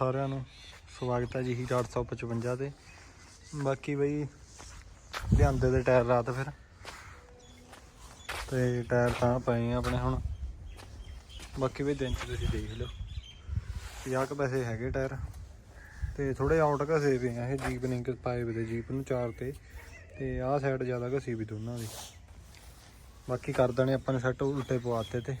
ਸਾਰਿਆਂ ਨੂੰ ਸਵਾਗਤ ਹੈ ਜੀ ਹੀ 855 ਤੇ। ਬਾਕੀ ਬਈ ਲਿਆਂਦੇ ਦੇ ਟਾਇਰ ਰਾਤ ਫਿਰ। ਤੇ ਟਾਇਰ ਤਾਂ ਪਏ ਆ ਆਪਣੇ ਹੁਣ। ਬਾਕੀ ਵੀ ਦਿਨ ਚ ਤੁਸੀਂ ਦੇਖ ਲਓ। 50 ਕੁ ਪੈਸੇ ਹੈਗੇ ਟਾਇਰ। ਤੇ ਥੋੜੇ ਆਊਟ ਘਸੇ ਪਏ ਆ ਇਹ ਜੀਪ ਲਿੰਕ ਪਾਏ ਵੇ ਤੇ ਜੀਪ ਨੂੰ ਚਾਰ ਤੇ। ਤੇ ਆਹ ਸਾਈਡ ਜ਼ਿਆਦਾ ਘਸੀ ਵੀ ਦੋਨਾਂ ਦੀ। ਬਾਕੀ ਕਰ ਦੇਣੇ ਆਪਾਂ ਨੇ ਸੈੱਟ ਉਲਟੇ ਪਵਾਤੇ ਤੇ।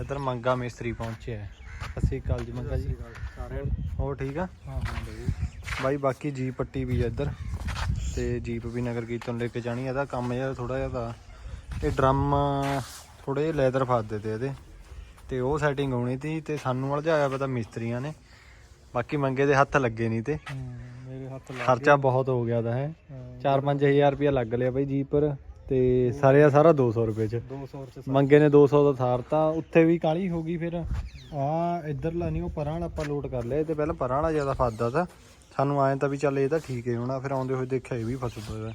ਇੱਧਰ ਮੰਗਾ ਮਿਸਤਰੀ ਪਹੁੰਚਿਆ। ਹੈ ਅਸੀਂ ਕੱਲ ਜੀ ਮੰਗਾ ਜੀ। ਸਾਰਿਆਂ ਹੋਰ ਠੀਕ ਆ? ਹਾਂ ਹਾਂ ਬਈ। ਬਾਈ ਬਾਕੀ ਜੀਪ ਪੱਟੀ ਵੀ ਆ ਇੱਧਰ ਤੇ ਜੀਪ ਵੀ ਨਗਰ ਕੀਰਤਨ ਲੈ ਕੇ ਜਾਣੀ ਇਹਦਾ ਕੰਮ ਜਿਹਾ ਥੋੜਾ ਜਿਹਾ ਤਾਂ ਇਹ ਡਰਮ ਥੋੜੇ ਜਿਹੇ ਲੈਦਰ ਫਸਦੇ ਤੇ ਇਹਦੇ। ਤੇ ਉਹ ਸੈਟਿੰਗ ਹੋਣੀ ਤੀ ਤੇ ਸਾਨੂੰ ਵਲਝਾਇਆ ਪਤਾ ਮਿਸਤਰੀਆਂ ਨੇ। ਬਾਕੀ ਮੰਗੇ ਦੇ ਹੱਥ ਲੱਗੇ ਨਹੀਂ ਤੇ। ਮੇਰੇ ਹੱਥ ਲੱਗ ਖਰਚਾ ਬਹੁਤ ਹੋ ਗਿਆ ਤਾਂ ਹੈ। ਹਾਂ, 4-5000 ਰੁਪਇਆ ਲੱਗ ਲਿਆ ਬਾਈ ਜੀਪ ਪਰ। ਤੇ ਸਾਰੇ ਦਾ ਸਾਰਾ 200 ਰੁਪਏ ਚ। 200 ਚ ਮੰਗੇ ਨੇ 200 ਦਾ ਥਾਰਤਾ ਉੱਥੇ ਵੀ ਕਾਲੀ ਹੋ ਗਈ ਫਿਰ। ਆ ਇੱਧਰਲਾ ਨਹੀਂ ਉਹ ਪਰਾਂ ਵਾਲਾ ਆਪਾਂ ਲੋਡ ਕਰ ਲਿਆ ਇਹ ਤੇ ਪਹਿਲਾਂ ਪਰਾਂ ਵਾਲਾ ਜ਼ਿਆਦਾ ਫਸਦਾ ਤਾਂ। ਸਾਨੂੰ ਆਏ ਤਾਂ ਵੀ ਚੱਲ ਇਹ ਤਾਂ ਠੀਕ ਹੈ ਹੋਣਾ ਫਿਰ ਆਉਂਦੇ ਹੋਏ ਦੇਖਿਆ ਇਹ ਵੀ ਫਸ ਪਿਆ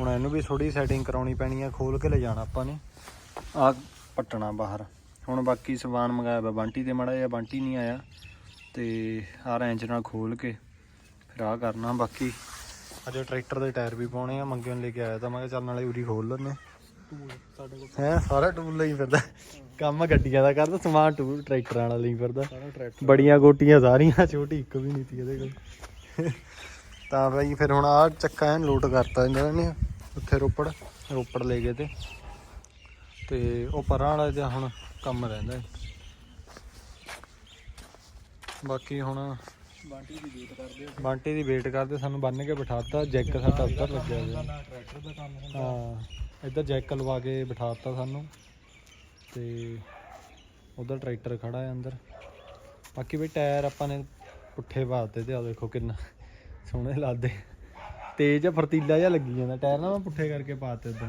ਹੁਣ ਇਹਨੂੰ ਵੀ ਥੋੜੀ ਸੈਟਿੰਗ ਕਰਾਉਣੀ ਪੈਣੀ ਆ ਖੋਲ ਕੇ ਲੈ ਜਾਣਾ ਆਪਾਂ ਨੇ। ਆ ਪੱਟਣਾ ਬਾਹਰ। ਹੁਣ ਬਾਕੀ ਸਮਾਨ ਮੰਗਾਇਆ ਵਾ ਬੰਟੀ ਦੇ ਮੜਾ ਜਿਹਾ ਬੰਟੀ ਨਹੀਂ ਆਇਆ। ਤੇ ਆ ਰੈਂਚ ਨਾਲ ਖੋਲ ਕੇ ਫਿਰ ਆ ਕਰਨਾ ਬਾਕੀ। ਅਜੇ ਟਰੈਕਟਰ ਦੇ ਟਾਇਰ ਵੀ ਪਾਉਣੇ ਆ ਮੰਗੇ ਨੂੰ ਲੈ ਕੇ ਆਇਆ ਤਾਂ ਮੈਂ ਕਿਹਾ ਚੱਲ ਨਾਲੇ ਉਰੀ ਖੋਲ ਲੈਣੇ ਟੂਲ ਸਾਡੇ ਕੋਲ। ਹੈ ਸਾਰਾ ਟੂਲ ਲਈ ਫਿਰਦਾ। ਕੰਮ ਗੱਡੀਆਂ ਦਾ ਕਰਦਾ ਸਮਾਨ ਟੂਲ ਟਰੈਕਟਰਾਂ ਵਾਲਾ ਲਈ ਫਿਰਦਾ। ਬੜੀਆਂ ਗੋਟੀਆਂ ਸਾਰੀਆਂ ਛੋਟੀ ਇੱਕ ਵੀ ਨਹੀਂ ਸੀ ਇਹਦੇ ਕੋਲ। ਤਾਂ ਬਈ ਫਿਰ ਹੁਣ ਆ ਚੱਕਾ ਐਨ ਲੋਟ ਕਰਤਾ ਇਹਨਾਂ ਨੇ ਉੱਥੇ ਰੋਪੜ ਰੋਪੜ ਲੈ ਗਏ ਤੇ। ਤੇ ਉਹ ਪਰਾਂ ਵਾਲਾ ਜਿਹਾ ਹੁਣ ਕੰਮ ਰਹਿੰਦਾ ਬਾਕੀ ਹੁਣ ਬਾਂਟੀ ਦੀ ਵੇਟ ਕਰਦੇ ਆ ਬਾਂਟੇ ਦੀ ਵੇਟ ਕਰਦੇ ਸਾਨੂੰ ਬੰਨ ਕੇ ਬਿਠਾਤਾ ਜੈਕ ਸਾਡਾ ਉੱਧਰ ਲੱਗਿਆ ਹੋਇਆ ਨਾ ਟਰੈਕਟਰ ਦਾ ਕੰਮ ਹੁੰਦਾ। ਹਾਂ ਇੱਧਰ ਜੈਕ ਲਵਾ ਕੇ ਬਿਠਾਤਾ ਸਾਨੂੰ। ਤੇ ਉਧਰ ਟਰੈਕਟਰ ਖੜਾ ਹੈ ਅੰਦਰ। ਬਾਕੀ ਵੀ ਟਾਇਰ ਆਪਾਂ ਨੇ ਪੁੱਠੇ ਪਾਤੇ ਤੇ ਆ ਦੇਖੋ ਕਿੰਨਾ ਸੋਹਣੇ ਲੱਗਦੇ। ਤੇਜ਼ ਆ, ਫਰਤੀਲਾ ਜਿਹਾ ਲੱਗੀ ਜਾਂਦਾ। ਟਾਇਰ ਨਾ ਮੈਂ ਪੁੱਠੇ ਕਰਕੇ ਪਾਤੇ ਉਦੋਂ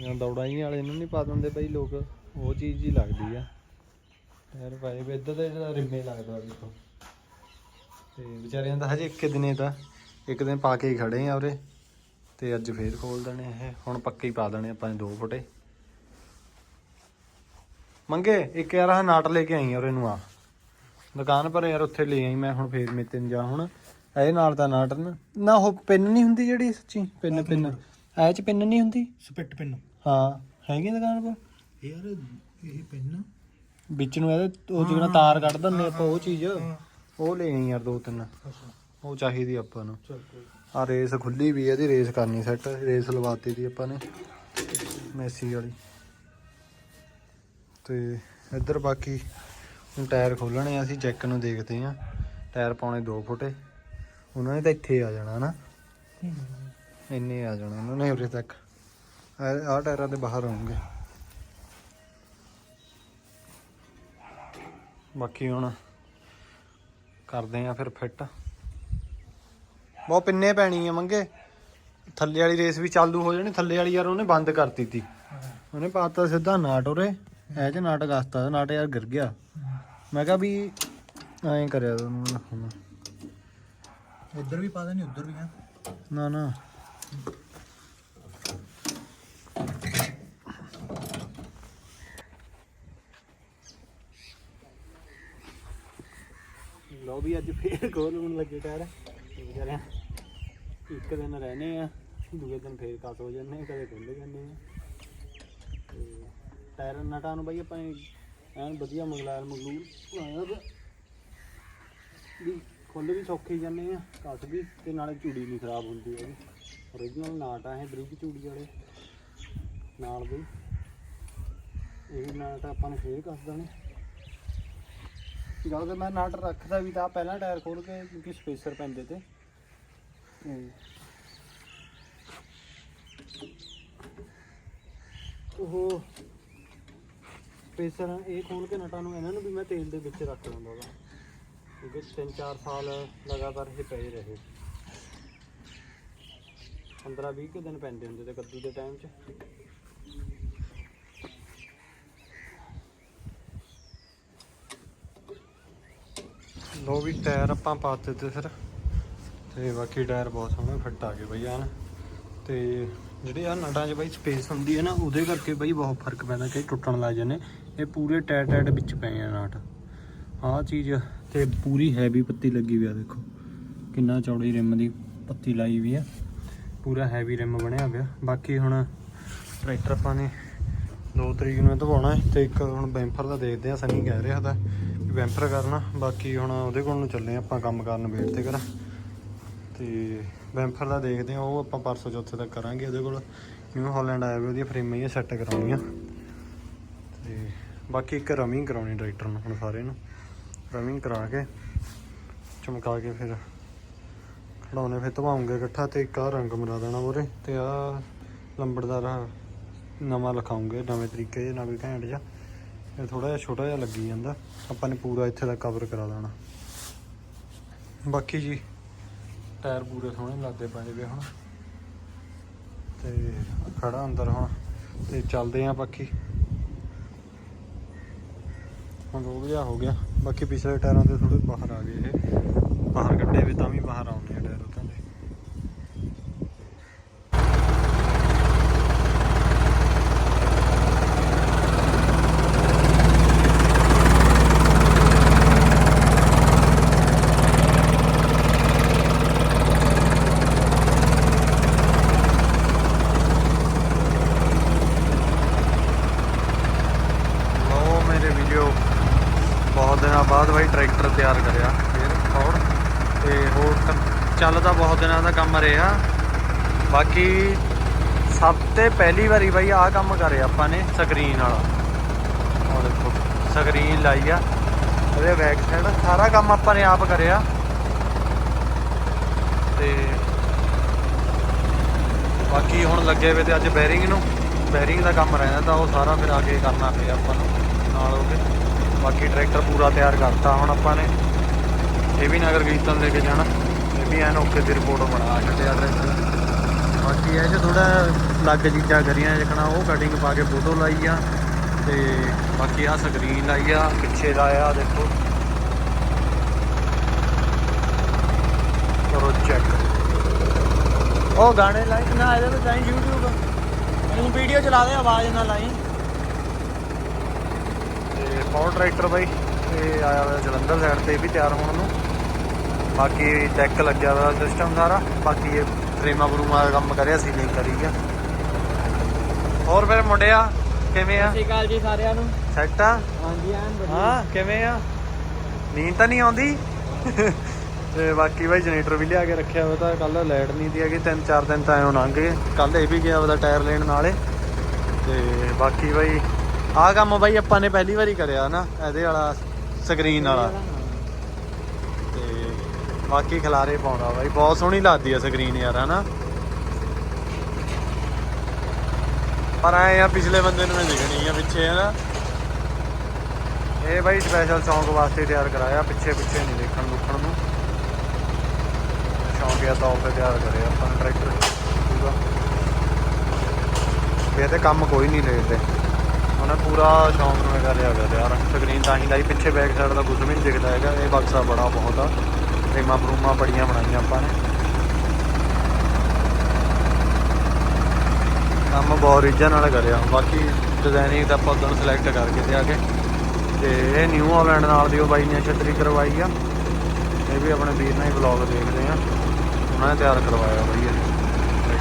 ਜਾਂ ਦੌੜਾਈ ਵਾਲੇ ਨੂੰ ਨਹੀਂ ਪਾ ਦਿੰਦੇ ਬਈ ਲੋਕ ਉਹ ਚੀਜ਼ ਹੀ ਲੱਗਦੀ ਆ। ਪਾਏ ਵੇ ਇੱਧਰ ਤੇ ਜਿਹੜਾ ਰਿੰਮੇ ਲੱਗਦਾ ਦੇਖੋ ਤੇ ਵਿਚਾਰਿਆਂ ਦਾ ਹਜੇ ਇੱਕ ਦਿਨੇ ਤਾਂ। ਇੱਕ ਦਿਨ ਪਾ ਕੇ ਹੀ ਖੜੇ ਆ ਉਰੇ। ਤੇ ਅੱਜ ਫੇਰ ਖੋਲ ਦੇਣੇ ਇਹ। ਹੁਣ ਪੱਕੇ ਹੀ ਪਾ ਦੇਣੇ ਆਪਾਂ ਨੇ ਦੋ ਫੁੱਟੇ। ਮੰਗੇ ਇੱਕ ਯਾਰ ਆਹ ਨਾਟ ਲੈ ਕੇ ਆਈ ਆ ਉਰੇ ਨੂੰ ਆ। ਦੁਕਾਨ ਪਰ ਯਾਰ ਉੱਥੇ ਲੈ ਆਈ ਮੈਂ ਹੁਣ ਫੇਰ ਮੇਤੇ ਨੂੰ ਜਾ ਹੁਣ। ਇਹ ਨਾਲ ਤਾਂ ਨਾਟ ਨਾ ਨਾ ਉਹ ਪਿੰਨ ਨਹੀਂ ਹੁੰਦੀ ਜਿਹੜੀ ਸੱਚੀ ਪਿੰਨ ਪਿੰਨ। ਐ ਚ ਪਿੰਨ ਨਹੀਂ ਹੁੰਦੀ? Split pin. ਹਾਂ ਹੈਗੀ ਦੁਕਾਨ ਪਰ? ਯਾਰ ਇਹ ਪਿੰਨ ਵਿੱਚ ਨੂੰ ਇਹਦੇ ਉਹ ਜਿਹੜਾ ਤਾਰ ਕੱਢ ਦਿੰਦੇ ਆਪਾਂ ਉਹ ਚੀਜ਼ ਉਹ ਲੈ ਆਈ ਯਾਰ ਦੋ ਤਿੰਨ। ਉਹ ਚਾਹੀਦੀ ਆਪਾਂ ਨੂੰ। ਆ ਰੇਸ ਖੁੱਲੀ ਵੀ ਇਹਦੀ ਰੇਸ ਕਰਨੀ ਸੈੱਟ ਰੇਸ ਲਵਾਤੀ ਦੀ ਆਪਾਂ ਨੇ ਮੈਸੀ ਵਾਲੀ। ਤੇ ਇੱਧਰ ਬਾਕੀ ਹੁਣ ਟਾਇਰ ਖੋਲਣੇ ਆ ਅਸੀਂ ਚੈੱਕ ਨੂੰ ਦੇਖਦੇ ਆ ਟਾਇਰ ਪਾਉਣੇ 2 ਫੁੱਟੇ। ਉਹਨਾਂ ਨੇ ਤਾਂ ਇੱਥੇ ਆ ਜਾਣਾ ਨਾ। ਇੰਨੇ ਆ ਜਾਣਾ ਉਹਨਾਂ ਨੇ ਉਰੇ ਤੱਕ। ਆਹ ਟਾਇਰਾਂ ਦੇ ਬਾਹਰ ਆਉਣਗੇ। ਬਾਕੀ ਹੁਣ ਕਰਦੇ ਆ ਫਿਰ ਫਿੱਟ। ਬਹੁਤ ਪਿੰਨੇ ਪੈਣੀ ਆ ਮੰਗੇ। ਥੱਲੇ ਵਾਲੀ ਰੇਸ ਵੀ ਚਾਲੂ ਹੋ ਜਾਣੀ ਥੱਲੇ ਵਾਲੀ ਯਾਰ ਉਹਨੇ ਬੰਦ ਕਰਤੀ ਤੀ। ਉਹਨੇ ਪਾਤਾ ਸਿੱਧਾ ਨਾਟ ਉਰੇ ਐ ਚ ਨਾਟ ਗਸਤਾ ਨਾਟ ਯਾਰ ਗਿਰ ਗਿਆ। ਮੈਂ ਕਿਹਾ ਵੀ ਐਂ ਕਰਿਆ ਉਹਨੂੰ ਹੁਣ। ਇੱਧਰ ਵੀ ਪਾ ਦੇਣੀ ਉੱਧਰ ਵੀ ਆ ਨਾ ਨਾ। ਉਹ ਵੀ ਅੱਜ ਫੇਰ ਖੋਲਣ ਲੱਗੇ ਟਾਇਰ ਵਿਚਾਰਿਆਂ ਇੱਕ ਦਿਨ ਰਹਨੇ ਆ, ਦੂਜੇ ਦਿਨ ਫੇਰ ਕੱਟ ਹੋ ਜਾਂਦੇ ਆ, ਕਦੇ ਖੁੱਲ ਜਾਂਦੇ ਆ। ਤੇ ਟਾਇਰ ਨਟਾਂ ਨੂੰ ਬਾਈ, ਆਪਾਂ ਐਨ ਵਧੀਆ ਮੰਗਲਾਰ ਮੰਗਲੂਰ ਬਣਾਇਆ ਵੀ ਖੁੱਲ ਵੀ ਸੌਖੇ ਜਾਂਦੇ ਆ ਕੱਟ ਵੀ, ਤੇ ਨਾਲੇ ਚੂੜੀ ਨਹੀਂ ਖਰਾਬ ਹੁੰਦੀ ਹੈਗੀ ਓਰੀਜਨਲ ਨਾਟ ਆ ਇਹ ਬਰੀਕ ਚੂੜੀ ਵਾਲੇ। ਨਾਲ ਵੀ ਇਹ ਨਾਟ ਆਪਾਂ ਨੇ ਫੇਰ ਕੱਸ ਦੇਣੇ। ਜਦੋਂ ਮੈਂ ਨਟ ਰੱਖਦਾ ਵੀ ਤਾਂ ਪਹਿਲਾਂ ਟਾਇਰ ਖੋਲ ਕੇ ਕਿਉਂਕਿ ਸਪੇਸਰ ਪੈਂਦੇ ਤੇ। ਤੇ ਉਹ ਸਪੇਸਰ ਇਹ ਖੋਲ ਕੇ ਨਟਾਂ ਨੂੰ ਇਹਨਾਂ ਨੂੰ ਵੀ ਮੈਂ ਤੇਲ ਦੇ ਵਿੱਚ ਰੱਖ ਲੈਂਦਾ ਵਾ। ਕਿਉਂਕਿ 3-4 ਸਾਲ ਲਗਾਤਾਰ ਇਹ ਪਏ ਰਹੇ। 15-20 ਕੁ ਦਿਨ ਪੈਂਦੇ ਹੁੰਦੇ ਤੇ ਕੱਦੂ ਦੇ ਟਾਈਮ 'ਚ। ਲੋ ਵੀ ਟਾਇਰ ਆਪਾਂ ਪਾ ਦਿੱਤੇ ਸਰ ਤੇ ਬਾਕੀ ਟਾਇਰ ਬਹੁਤ ਸੋਹਣੇ ਫਿੱਟ ਆ ਗਏ ਬਈ ਐਨ ਤੇ ਜਿਹੜੇ ਆ ਨਟਾਂ 'ਚ ਬਈ ਸਪੇਸ ਹੁੰਦੀ ਹੈ ਨਾ, ਉਹਦੇ ਕਰਕੇ ਬਈ ਬਹੁਤ ਫ਼ਰਕ ਪੈਂਦਾ ਕਿ ਟੁੱਟਣ ਲੱਗ ਜਾਂਦੇ। ਇਹ ਪੂਰੇ ਟਾਇਰ ਟਾਇਰ ਵਿੱਚ ਪਏ ਆ ਨਟ। ਆਹ ਚੀਜ਼ ਤੇ ਪੂਰੀ ਹੈਵੀ ਪੱਤੀ ਲੱਗੀ ਵੀ ਆ ਦੇਖੋ। ਕਿੰਨਾ ਚੌੜੀ ਰਿਮ ਦੀ ਪੱਤੀ ਲਾਈ ਵੀ ਆ। ਪੂਰਾ ਹੈਵੀ ਰਿਮ ਬਣਿਆ ਪਿਆ ਬਾਕੀ ਹੁਣ ਟਰੈਕਟਰ ਆਪਾਂ ਨੇ 2 ਤਰੀਕ ਨੂੰ ਧਵਾਉਣਾ ਹੈ ਤੇ ਇੱਕ ਹੁਣ ਬੈਂਫਰ ਦਾ ਦੇਖਦੇ ਆ ਸਨੀ ਕਹਿ ਰਿਹਾ ਤਾਂ ਵੀ ਬੈਂਫਰ ਕਰਨਾ। ਬਾਕੀ ਹੁਣ ਉਹਦੇ ਕੋਲ ਨੂੰ ਚੱਲੇ ਆਪਾਂ ਕੰਮ ਕਰਨ ਵੇਟ ਤੇ ਕਰਾਂ ਤੇ ਬੈਂਫਰ ਦਾ ਦੇਖਦੇ ਆ ਉਹ ਆਪਾਂ ਪਰਸੋਂ ਚੌਥੇ ਤੱਕ ਕਰਾਂਗੇ ਉਹਦੇ ਕੋਲ। ਨਿਊ ਹਾਲੈਂਡ ਆਇਆ ਵੀ ਉਹਦੀਆਂ ਫਰੇਮਾਂ ਹੀ ਸੈੱਟ ਕਰਾਉਣੀਆਂ ਤੇ ਬਾਕੀ ਇੱਕ ਰਮਿੰਗ ਕਰਾਉਣੀ ਟਰੈਕਟਰ ਨੂੰ ਹੁਣ ਸਾਰੇ ਨੂੰ। ਰਮਿੰਗ ਕਰਾ ਕੇ ਚਮਕਾ ਕੇ ਫਿਰ ਖੜਾਉਣੇ ਫਿਰ ਧਵਾਉਂਗੇ ਇਕੱਠਾ ਤੇ ਇੱਕ ਆ ਰੰਗ ਮਰਾ ਦੇਣਾ ਮੋਰੇ ਤੇ ਆ ਲੰਬੜਦਾਰ ਨਵਾਂ ਲਿਖਾਉਂਗੇ, ਨਵੇਂ ਤਰੀਕੇ ਦੇ ਨਵੇਂ ਘੈਂਟ ਜਿਹਾ। ਇਹ ਥੋੜਾ ਜਿਹਾ ਛੋਟਾ ਜਿਹਾ ਲੱਗੀ ਜਾਂਦਾ। ਆਪਾਂ ਨੇ ਪੂਰਾ ਇੱਥੇ ਦਾ ਕਵਰ ਕਰਾ ਦੇਣਾ। ਬਾਕੀ ਜੀ, ਟਾਇਰ ਪੂਰੇ ਸੋਹਣੇ ਲੱਗਦੇ ਪਏ ਵੇ ਹੁਣ। ਤੇ ਖੜਾ ਅੰਦਰ ਹੁਣ, ਤੇ ਚੱਲਦੇ ਆਂ ਬਾਕੀ। ਹੁਣ ਰੋਗ ਜਿਹਾ ਹੋ ਗਿਆ। ਬਾਕੀ ਪਿਛਲੇ ਟਾਇਰਾਂ ਦੇ ਥੋੜੇ ਬਾਹਰ ਆ ਗਏ ਇਹ। ਬਾਹਰ ਕੱਢੇ ਵੀ ਤਾਂ ਵੀ ਬਾਹਰ ਆਉਂਦੇ ਆ ਟਾਇਰ ਉਤਾਂ ਦੇ ਲਓ ਮੇਰੇ ਵੀਡੀਓ ਬਹੁਤ ਦਿਨਾਂ ਬਾਅਦ ਬਾਈ ਟਰੈਕਟਰ ਤਿਆਰ ਕਰਿਆ ਫਿਰ ਫੌੜ ਤੇ ਹੋਰ ਤਾਂ ਚੱਲਦਾ ਬਹੁਤ ਦਿਨਾਂ ਦਾ ਕੰਮ ਰਿਹਾ। ਬਾਕੀ ਸਭ ਤੋਂ ਪਹਿਲੀ ਵਾਰੀ ਬਾਈ ਆਹ ਕੰਮ ਕਰਿਆ ਆਪਾਂ ਨੇ ਸਕਰੀਨ ਵਾਲਾ। ਉਹ ਦੇਖੋ, ਸਕਰੀਨ ਲਾਈ ਆ। ਉਹਦੇ ਬੈਕ ਸਾਈਡ ਸਾਰਾ ਕੰਮ ਆਪਾਂ ਨੇ ਆਪ ਕਰਿਆ। ਤੇ ਬਾਕੀ ਹੁਣ ਲੱਗੇ ਵੇ ਤੇ ਅੱਜ ਬੈਰਿੰਗ ਨੂੰ। ਬੈਰਿੰਗ ਦਾ ਕੰਮ ਰਹਿੰਦਾ ਤਾਂ ਉਹ ਸਾਰਾ ਫਿਰ ਆ ਕੇ ਕਰਨਾ ਪਿਆ ਆਪਾਂ ਨੂੰ, ਨਾਲ ਹੋ ਕੇ ਬਾਕੀ ਟਰੈਕਟਰ ਪੂਰਾ ਤਿਆਰ ਕਰਤਾ ਹੁਣ ਆਪਾਂ ਨੇ। ਇਹ ਵੀ ਨਗਰ ਕੀਰਤਨ ਲੈ ਕੇ ਜਾਣਾ। ਇਹ ਵੀ ਐਨ ਓਕੇ ਦੀ ਰਿਪੋਰਟ ਬਣਾ ਛੱਡਿਆ ਟਰੈਕਟਰ ਬਾਕੀ ਇਹ ਚ ਥੋੜਾ ਲੱਗ ਚੀਜ਼ਾਂ ਕਰੀਆਂ ਜਿਕਣਾ ਉਹ ਕਟਿੰਗ ਪਾ ਕੇ ਫੋਟੋ ਲਾਈ ਆ ਤੇ ਬਾਕੀ ਆ ਸਕਰੀਨ ਲਾਈ ਆ, ਪਿੱਛੇ ਲਾਇਆ, ਦੇਖੋ। ਕਰੋ ਚੈੱਕ ਉਹ ਗਾਣੇ ਲਾਈਕ ਨਾ, ਇਹਦੇ ਤੇ ਚਾਹੀ YouTube ਤੂੰ ਵੀਡੀਓ ਚਲਾ ਦੇ, ਆਵਾਜ਼ ਨਾ ਲਾਈ। ਤੇ ਪਾਵਰ ਟਰੈਕਟਰ ਬਾਈ। ਇਹ ਆਇਆ ਹੋਇਆ ਜਲੰਧਰ ਸਾਈਡ ਤੇ ਵੀ ਤਿਆਰ ਹੋਣ ਨੂੰ। ਬਾਕੀ ਡੈਕ ਲੱਗਿਆ ਹੋਇਆ ਸਿਸਟਮ ਸਾਰਾ। ਬਾਕੀ ਇਹ ਫਰੇਮਾਂ ਬਰੂਮਾਂ ਦਾ ਕੰਮ ਕਰਿਆ ਸੀ ਨਹੀਂ ਕਰੀ ਗਿਆ ਹੋਰ ਫਿਰ ਮੁੰਡਿਆ ਕਿਵੇਂ ਆ? ਸਤਿ ਸ਼੍ਰੀ ਅਕਾਲ ਜੀ ਸਾਰਿਆਂ ਨੂੰ। ਸੈੱਟ ਆ? ਹਾਂਜੀ ਐਨ ਹਾਂ ਕਿਵੇਂ ਆ? ਨੀਂਦ ਤਾਂ ਨਹੀਂ ਆਉਂਦੀ? ਤੇ ਬਾਕੀ ਬਾਈ ਜਨਰੇਟਰ ਵੀ ਲਿਆ ਕੇ ਰੱਖਿਆ ਹੋਇਆ ਤਾਂ ਕੱਲ ਲਾਈਟ ਨਹੀਂ ਦੀ ਹੈਗੀ ਤਿੰਨ ਚਾਰ ਦਿਨ ਤਾਂ ਐਂ ਲੰਘ ਗਏ। ਕੱਲ ਇਹ ਵੀ ਗਿਆ ਉਹਦਾ ਟਾਇਰ ਲੈਣ ਨਾਲੇ। ਤੇ ਬਾਕੀ ਬਾਈ ਆਹ ਕੰਮ ਬਾਈ ਆਪਾਂ ਨੇ ਪਹਿਲੀ ਵਾਰੀ ਕਰਿਆ ਨਾ ਇਹਦੇ ਵਾਲਾ ਸਕਰੀਨ ਵਾਲਾ। ਤੇ ਬਾਕੀ ਖਿਲਾਰੇ ਪਾਉਂਦਾ ਬਾਈ। ਬਹੁਤ ਸੋਹਣੀ ਲੱਗਦੀ ਆ ਸਕਰੀਨ ਯਾਰ, ਹਨਾ? ਪਰ ਐ ਆ, ਪਿਛਲੇ ਬੰਦੇ ਨੂੰ ਮੈਂ ਦਿਖਣੀ ਆ ਪਿੱਛੇ, ਹਨਾ? ਇਹ ਬਾਈ ਸਪੈਸ਼ਲ ਚੌਂਕ ਵਾਸਤੇ ਤਿਆਰ ਕਰਾਇਆ ਪਿੱਛੇ ਪਿੱਛੇ ਨਹੀਂ ਦੇਖਣ ਦੁੱਖਣ ਨੂੰ। ਸ਼ੌਂਕਿਆ ਤੌਰ ਤੇ ਤਿਆਰ ਕਰਿਆ ਆਪਾਂ, ਟਰੈਕਟਰ। ਪੂਰਾ ਇਹ ਤੇ ਕੰਮ ਕੋਈ ਨਹੀਂ ਲੈਦੇ ਉਹਨੇ ਪੂਰਾ ਸ਼ੌਂਕ ਨੂੰ ਕਰ ਲਿਆ ਹੋਇਆ ਤਿਆਰ ਸਕਰੀਨ ਤਾਂ ਹੀ ਲਾਈ, ਪਿੱਛੇ ਬੈਕ ਸਾਈਡ ਦਾ ਕੁਝ ਵੀ ਨਹੀਂ ਦਿਖਦਾ ਹੈਗਾ। ਇਹ ਬਕਸਾ ਬੜਾ ਬਹੁਤ ਆ। ਫਰੇਮਾਂ ਫਰੂਮਾਂ ਬੜੀਆਂ ਬਣਾਈਆਂ ਆਪਾਂ ਨੇ। ਕੰਮ ਬਹੁਤ ਰੀਝਾਂ ਨਾਲ ਕਰਿਆ। ਬਾਕੀ ਡਿਜ਼ਾਈਨਿੰਗ ਤਾਂ ਆਪਾਂ ਉਦੋਂ ਸਿਲੈਕਟ ਕਰਕੇ ਤੇ ਆ ਕੇ। ਤੇ ਇਹ ਨਿਊ ਹਾਲੈਂਡ ਨਾਲ ਦੀ ਉਹ ਬਾਈ ਨੇ ਛਤਰੀ ਕਰਵਾਈ ਆ। ਇਹ ਵੀ ਆਪਣੇ ਵੀਰ ਨਾਲ ਹੀ ਵਲੌਗ ਦੇਖਦੇ ਆ। ਉਹਨਾਂ ਨੇ ਤਿਆਰ ਕਰਵਾਇਆ ਬਾਈ ਇਹ।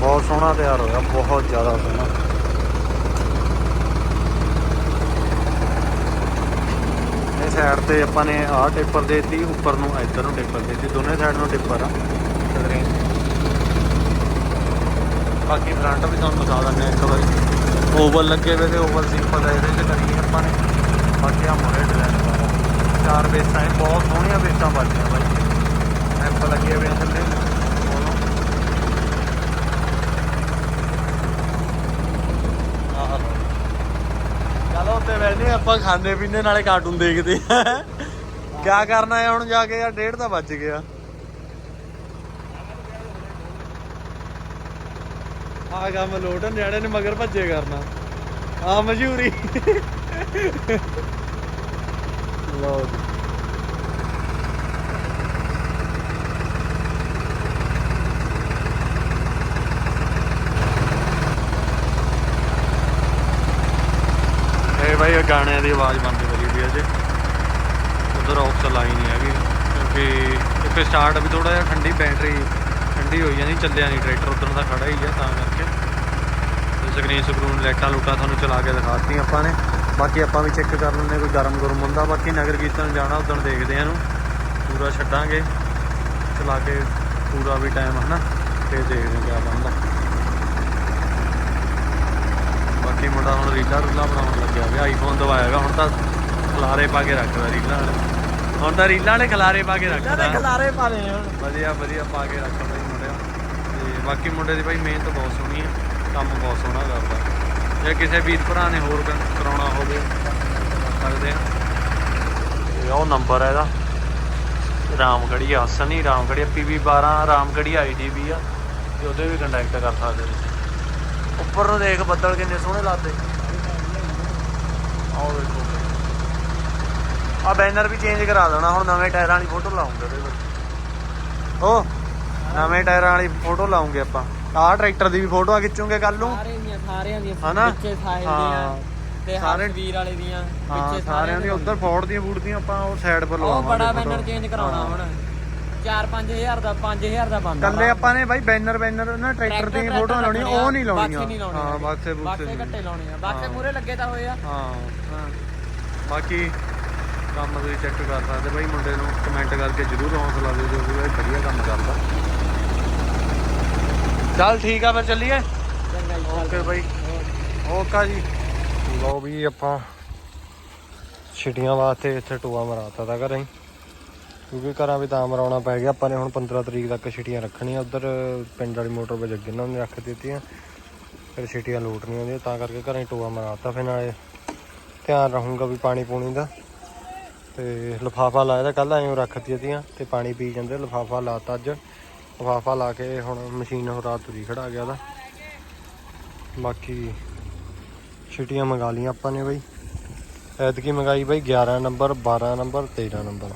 ਬਹੁਤ ਸੋਹਣਾ ਤਿਆਰ ਹੋਇਆ, ਬਹੁਤ ਜ਼ਿਆਦਾ ਸੋਹਣਾ। ਸਾਈਡ ਤੇ ਆਪਾਂ ਨੇ ਆਹ ਟੇਪਰ ਦੇਤੀ, ਉੱਪਰ ਨੂੰ ਇੱਧਰ ਨੂੰ ਟੇਪਰ ਦੇਤੀ, ਦੋਨੇ ਸਾਈਡ ਨੂੰ ਟਿੱਪਰ ਆ। ਸਕਰੀਨ ਬਾਕੀ ਫਰੰਟ ਵੀ ਤੁਹਾਨੂੰ ਦਿਖਾ ਦਿੰਦੇ ਹਾਂ ਇੱਕ ਵਾਰੀ। ਓਵਲ ਲੱਗੇ ਹੋਏ ਤੇ ਓਵਲ ਸਿੰਪਲ ਹੈ ਇਹਦੇ ਚ ਕਰੀਏ ਆਪਾਂ ਨੇ। ਬਾਕੀ ਆ ਮੋਰੇ ਡਿਜ਼ਾਈਨ ਚਾਰ ਬੇਸਾਂ, ਇਹ ਬਹੁਤ ਸੋਹਣੀਆਂ ਬੇਸਾਂ ਬਣਦੀਆਂ ਬਾਈ। ਐਂਪ ਲੱਗੇ ਹੋਏ ਥੱਲੇ ਆਹ ਲਓ। ਚਲੋ ਉੱਤੇ ਬੈਠਨੇ ਆਪਾਂ ਖਾਣੇ ਪੀਣੇ ਨਾਲੇ ਕਾਰਟੂਨ ਦੇਖਦੇ ਆ। ਕਿਆ ਕਰਨਾ ਹੈ ਹੁਣ ਜਾ ਕੇ ਯਾਰ ਡੇਢ ਤਾਂ ਵੱਜ ਗਿਆ। ਆ ਕੰਮ ਲੋਟ ਨਿਆਣੇ ਨੇ ਮਗਰ ਭੱਜੇ ਕਰਨਾ। ਆ ਮਜੂਰੀ ਲਓ ਜੀ। ਇਹ ਭਾਈ ਇਹ ਗਾਣਿਆਂ ਦੀ ਆਵਾਜ਼ ਬੰਦ ਕਰੀ ਵੀ ਅਜੇ ਉਧਰ ਆਫ ਚਲਾਈ ਨਹੀਂ ਹੈਗੀ। ਕਿਉਂਕਿ ਇੱਕ ਸਟਾਰਟ ਵੀ ਥੋੜਾ ਜਿਹਾ ਠੰਡੀ ਬੈਟਰੀ ਠੰਡੀ ਹੋਈ ਜਾਂਦੀ, ਚੱਲਿਆ ਨਹੀਂ ਟਰੈਕਟਰ ਉਧਰ ਦਾ ਖੜਾ ਹੀ ਆ, ਤਾਂ ਕਰਕੇ। ਤੇ ਸਕਰੀਨ ਸਕਰੂਨ ਲਾਈਟਾਂ ਲੂਟਾਂ ਤੁਹਾਨੂੰ ਚਲਾ ਕੇ ਦਿਖਾਤੀਆਂ ਆਪਾਂ ਨੇ। ਬਾਕੀ ਆਪਾਂ ਵੀ ਚੈੱਕ ਕਰ ਲੈਂਦੇ ਕੋਈ ਗਰਮ ਗਰਮ ਹੁੰਦਾ। ਬਾਕੀ ਨਗਰ ਕੀਰਤਨ ਜਾਣਾ ਉਦੋਂ ਦੇਖਦੇ ਆ ਇਹਨੂੰ। ਪੂਰਾ ਛੱਡਾਂਗੇ। ਚਲਾ ਕੇ ਪੂਰਾ ਵੀ ਟਾਈਮ ਹਨਾ? ਫੇਰ ਦੇਖਦੇ ਹਾਂ ਕਿਆ ਬਣਦਾ। ਬਾਕੀ ਮੁੰਡਾ ਹੁਣ ਰੀਲਾਂ ਰੂਲਾਂ ਬਣਾਉਣ ਲੱਗਿਆ ਵੀ ਆਈਫੋਨ ਦਵਾਇਆਗਾ ਹੁਣ ਤਾਂ ਖਲਾਰੇ ਪਾ ਕੇ ਰੱਖਦਾ ਰੀਲਾਂ ਵਾਲੇ। ਹੁਣ ਤਾਂ ਰੀਲਾਂ ਵਾਲੇ ਖਲਾਰੇ ਪਾ ਕੇ ਰੱਖਦਾ। ਖਲਾਰੇ ਪਾ ਦੇ ਹੁਣ। ਵਧੀਆ ਵਧੀਆ ਪਾ ਕੇ ਰੱਖਦਾ ਜੀ ਮੁੰਡਿਆ। ਤੇ ਬਾਕੀ ਮੁੰਡੇ ਦੀ ਭਾਈ ਮਿਹਨਤ ਬਹੁਤ ਸੋਹਣੀ ਹੈ ਕੰਮ ਬਹੁਤ ਸੋਹਣਾ ਕਰਦਾ। ਜੇ ਕਿਸੇ ਵੀਰ ਭਰਾ ਨੇ ਹੋਰ ਕਰਾਉਣਾ ਹੋਵੇ ਸਕਦੇ ਆ। ਉਹ ਨੰਬਰ ਹੈ ਇਹਦਾ। ਰਾਮਗੜੀ ਆ ਸਨੀ ਰਾਮਗੜੀ ਪੀਵੀ 12 ਰਾਮਗੜੀ ਆਈਡੀਬੀ ਆ ਤੇ ਉਹਦੇ ਵੀ ਕੰਟੈਕਟ ਕਰ ਸਕਦੇ ਤੁਸੀਂ। ਉੱਪਰ ਨੂੰ ਦੇਖ ਬੱਦਲ ਕਿੰਨੇ ਸੋਹਣੇ ਲੱਗਦੇ। ਆਓ ਦੇਖੋ ਆ ਬੈਨਰ ਵੀ ਚੇਂਜ ਕਰਾ ਦੇਣਾ ਹੁਣ ਨਵੇਂ ਟਾਇਰਾਂ ਵਾਲੀ ਫੋਟੋ ਲਾਉਂਗੇ ਉਹਦੇ ਵਿੱਚ। ਓ ਨਵੇਂ ਟਾਇਰਾਂ ਵਾਲੀ ਫੋਟੋ ਲਾਉਂਗੇ ਆਪਾਂ। ਆਹ ਟਰੈਕਟਰ ਦੀ ਵੀ ਫੋਟੋਆਂ ਖਿੱਚੂਗੇ ਕੱਲ ਨੂੰ? ਸਾਰੇ ਦੀਆਂ ਸਾਰਿਆਂ ਦੀਆਂ ਸਾਹਿਲ ਹਾਂ। ਦੀਆਂ ਤੇ ਸਾਰੇ- ਵੀਰ ਵਾਲੇ ਦੀਆਂ ਵਿੱਚੇ ਸਾਰਿਆਂ ਦੀ ਉੱਧਰ ਫੋੜ ਦੀਆਂ ਫੂੜ ਦੀਆਂ ਆਪਾਂ ਉਹ ਸਾਈਡ ਪਰ ਉਹ ਲਵਾਵਾਂਗੇ ਬੜਾ photo। ਬੈਨਰ ਚੇਂਜ ਕਰਾਉਣਾ। ਹੁਣ। 4-5000 ਦਾ 5000 ਦਾ ਬਣਦਾ ਕੱਲੇ ਆਪਾਂ ਨੇ ਬਾਈ ਬੈਨਰ ਬੈਨਰ ਨਾ ਟਰੈਕਟਰ ਦੀ ਫੋਟੋ ਲਾਉਣੀ ਉਹ ਨਹੀਂ ਲਾਉਣੀਆਂ ਬਾਕਸੇ ਨਹੀਂ ਲਾਉਣੀਆਂ ਹਾਂ ਬਾਕਸੇ ਬਾਕਸੇ ਬੁਕਸੇ ਘੱਟੇ ਲਾਉਣੇ ਆ। ਬਾਕਸੇ ਹਾਂ। ਮੂਰੇ ਲੱਗੇ ਤਾਂ ਹੋਏ ਆ। ਹਾਂ ਹਾਂ। ਬਾਕੀ ਕੰਮ ਤੁਸੀਂ ਚੈੱਕ ਕਰ ਸਕਦੇ ਬਾਈ ਮੁੰਡੇ ਨੂੰ ਕਮੈਂਟ ਕਰਕੇ ਜਰੂਰ ਹੌਸਲਾ ਦਿਓ ਜੋ ਵੀ ਬਾਈ ਵਧੀਆ ਕੰਮ ਕਰਦਾ। ਚੱਲ ਠੀਕ ਆ ਫਿਰ ਚੱਲੀਏ। ਓਕੇ ਬਾਈ। ਓਕਾ ਜੀ। ਲਓ ਵੀ ਆਪਾਂ ਛਿਟੀਆਂ ਵਾਸਤੇ ਇੱਥੇ ਟੋਆ ਮਰਾਤਾ ਤਾਂ ਘਰਾਂ। ਕਿਉਂਕਿ ਘਰਾਂ ਵੀ ਤਾਂ ਮਰਾਉਣਾ ਪੈ ਗਿਆ। ਆਪਾਂ ਨੇ ਹੁਣ 15 ਤਰੀਕ ਤੱਕ ਛਿਟੀਆਂ ਰੱਖਣੀਆਂ। ਉਧਰ ਪਿੰਡ ਵਾਲੀ ਮੋਟਰ 'ਤੇ ਅੱਗੇ ਉਹਨਾਂ ਨੇ ਰੱਖ ਦਿੱਤੀਆਂ। ਫਿਰ ਛਿਟੀਆਂ ਲੋਟਣੀਆਂ ਹੁੰਦੀਆਂ ਤਾਂ ਕਰਕੇ ਘਰਾਂ ਹੀ ਟੋਆ ਮਰਾਤਾ। ਫਿਰ ਨਾਲੇ ਧਿਆਨ ਰਹੂੰਗਾ ਵੀ ਪਾਣੀ ਪੂਣੀ ਦਾ। ਤੇ ਲਫਾਫਾ ਲਾਇਆ ਤਾਂ ਕੱਲ ਐਂ ਰੱਖ ਦਿੱਤੀਆਂ ਤੇ ਪਾਣੀ ਪੀ ਜਾਂਦੇ। ਲਫਾਫਾ ਲਾਤਾ ਅੱਜ। ਲਫਾਫਾ ਲਾ ਕੇ ਹੁਣ ਮਸ਼ੀਨ ਉਹ ਰਾਤ ਤੁਰੀ ਖੜਾ ਗਿਆ ਦਾ ਬਾਕੀ ਛਿਟੀਆਂ ਮੰਗਾ ਲੀਆਂ ਆਪਾਂ ਨੇ ਬਈ। ਐਤਕੀ ਮੰਗਾਈ ਬਈ 11 ਨੰਬਰ 12 ਨੰਬਰ 13 ਨੰਬਰ।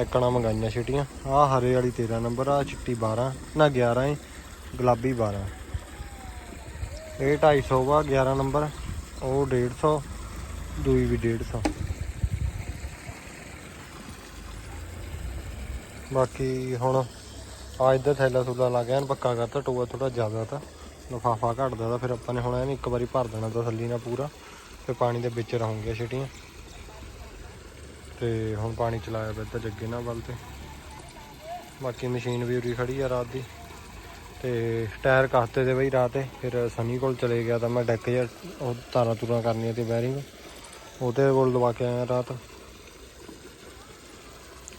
ਐਕਣਾ ਮੰਗਾਈਆਂ ਛਿਟੀਆਂ। ਆਹ ਹਰੇ ਵਾਲੀ 13 ਨੰਬਰ ਆ ਚਿੱਟੀ 12 ਨਾ 11 ਹੈ ਗੁਲਾਬੀ 12 ਇਹ 250 ਵਾ 11 ਨੰਬਰ, ਉਹ 150 ਦੂਈ ਵੀ 150 ਬਾਕੀ ਹੁਣ ਆ ਇੱਧਰ ਥੈਲਾ ਥੁਲਾ ਲਾ ਗਿਆ ਪੱਕਾ ਕਰਤਾ ਟੋਆ ਥੋੜਾ ਜ਼ਿਆਦਾ ਤਾਂ, ਲਫਾਫਾ ਘਟਦਾ ਤਾਂ, ਫਿਰ ਆਪਾਂ ਨੇ ਹੁਣ ਇਹਨੂੰ ਇੱਕ ਵਾਰੀ ਭਰ ਦੇਣਾ ਤਸੱਲੀ ਨਾਲ ਪੂਰਾ ਫਿਰ ਪਾਣੀ ਦੇ ਵਿੱਚ ਰਹੂੰਗੀਆਂ ਛਿਟੀਆਂ। ਤੇ ਹੁਣ ਪਾਣੀ ਚਲਾਇਆ ਪਿਆ ਤਾਂ ਜੱਗੇ ਨਾਲ ਵੱਲ ਤੇ। ਬਾਕੀ ਮਸ਼ੀਨ ਵੀ ਉਰੀ ਖੜੀ ਆ ਰਾਤ ਦੀ। ਤੇ ਟਾਇਰ ਕੱਸਤੇ ਦੇ ਬਈ ਰਾਤੇ ਫਿਰ ਸਨੀ ਕੋਲ ਚਲੇ ਗਿਆ ਤਾਂ ਮੈਂ ਡੈਕ ਜਿਹਾ ਉਹ ਤਾਰਾਂ ਤੁਰਾਂ ਕਰਨੀਆਂ ਤੇ ਬੈਰਿੰਗ। ਉਹਦੇ ਕੋਲ ਲਵਾ ਕੇ ਆਇਆ ਰਾਤ।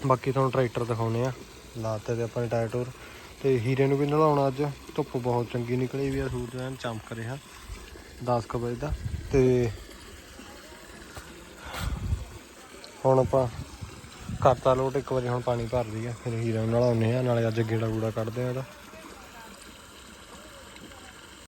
ਬਾਕੀ ਤੁਹਾਨੂੰ ਟਰੈਕਟਰ ਦਿਖਾਉਣੇ ਆ। ਲਾਤੇ ਤੇ ਆਪਣੇ ਟਾਇਰ ਟੂਰ। ਤੇ ਹੀਰੇ ਨੂੰ ਵੀ ਨਲਾਉਣਾ ਅੱਜ। ਧੁੱਪ ਬਹੁਤ ਚੰਗੀ ਨਿਕਲੀ ਵੀ ਆ, ਸੂਰਜ ਐਨ ਚਮਕ ਰਿਹਾ। 10 ਕੁ ਵਜੇ ਦਾ। ਤੇ ਹੁਣ ਆਪਾਂ ਕਰਤਾ ਲੋਟ, ਇੱਕ ਵਾਰੀ ਹੁਣ ਪਾਣੀ ਭਰ ਲਈਏ ਫਿਰ ਹੀਰਾ ਨਾਲ ਨਲਾਉਨੇ ਆ, ਨਾਲੇ ਅੱਜ ਗੇੜਾ ਗੂੜਾ ਕੱਢਦੇ ਆ ਇਹਦਾ